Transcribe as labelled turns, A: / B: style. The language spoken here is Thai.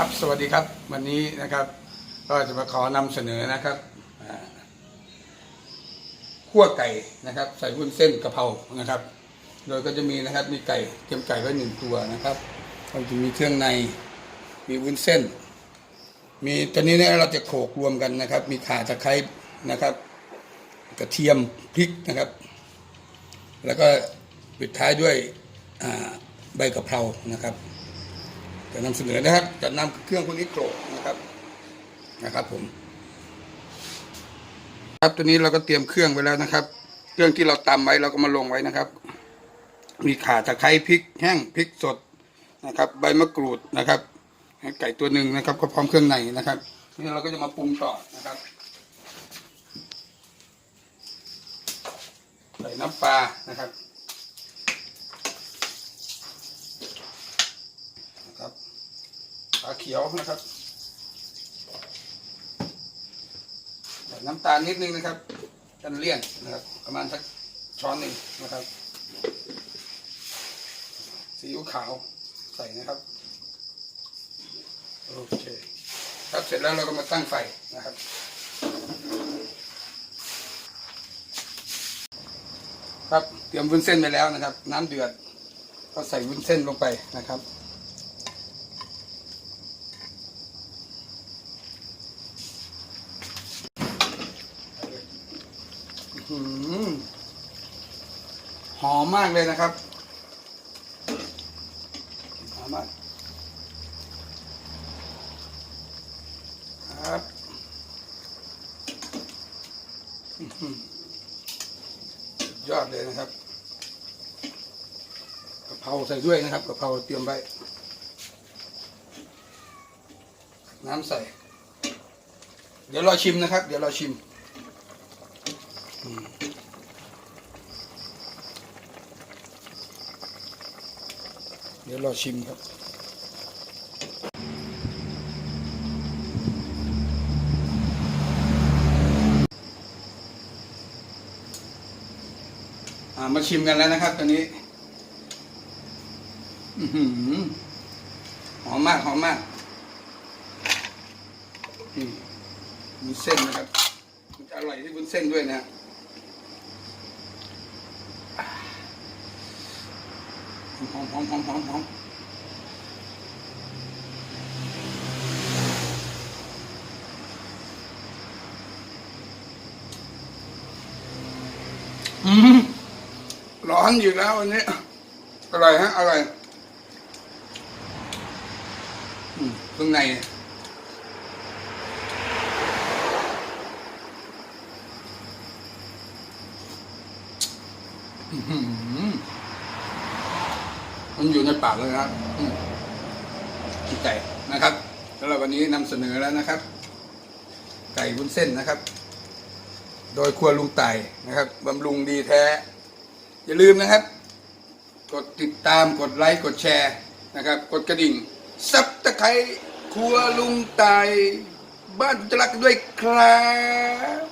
A: ครับสวัสดีครับวันนี้นะครับก็จะมาขอนำเสนอนะครับขั่วไก่นะครับ ใส่วุ้นเส้นกะเพรานะครับ โดยก็จะมีนะครับมีไก่เตรียมไก่ไว้หนึ่งตัวนะครับก็จะมีเครื่องในมีวุ้นเส้น มีตอนนี้เนี่ยเราจะโขลกรวมกันนะครับ มีข่าตะไคร้นะครับ กระเทียมพริกนะครับ แล้วก็ปิดท้ายด้วยใบกะเพรานะครับ จะนำเสนอนะครับจะนำเครื่องพวกนี้โขลกนะครับนะครับผม ครับตัวนี้เราก็เตรียมเครื่องไว้แล้วนะครับ เครื่องที่เราตำไว้เราก็มาลงไว้นะครับ มีข่าตะไคร้พริกแห้งพริกสดนะครับ ใบมะกรูดนะครับไก่ตัวหนึ่งนะครับ ก็พร้อมเครื่องในนะครับนี่เราก็จะมาปรุงต่อนะครับใส่น้ำปลานะครับ ปลาเขียวนะครับใส่น้ำตาลนิดนึงนะครับกันเลี่ยนนะครับ ประมาณสักช้อนหนึ่งนะครับซีอิ๊วขาวใส่นะครับโอเคครับเสร็จแล้วเราก็มาตั้งไฟนะครับครับเตรียมวุ้นเส้นไปแล้วนะครับ น้ำเดือดก็ใส่วุ้นเส้นลงไปนะครับ หอมมากเลยนะครับ หอมมากครับยอดเลยนะครับกะเพราใส่ด้วยนะครับกะเพราเตรียมไว้น้ำใส่ เดี๋ยวรอชิมนะครับ เดี๋ยวรอชิม เดี๋ยวรอชิมครับมาชิมกันแล้วนะครับ ตอนนี้หอมมากหอมมากมีเส้นนะครับ มันจะอร่อยที่บนเส้นด้วยนะ อมหอมหอมหอมหอมอืมร้อนอยู่แล้ววันนี้อร่อยฮะอร่อยอืมข้างในอื้อหือ มันอยู่ในปากเลยนะครับอืมไก่นะครับแล้วเราวันนี้นำเสนอแล้วนะครับ ไก่วุ้นเส้นนะครับ โดยครัวลุงไต่นะครับบำรุงดีแท้ อย่าลืมนะครับ กดติดตามกดไลค์กดแชร์นะครับ กดกระดิ่งซับตะไคร้ครัวลุงไต่บ้านจะรักด้วยครับ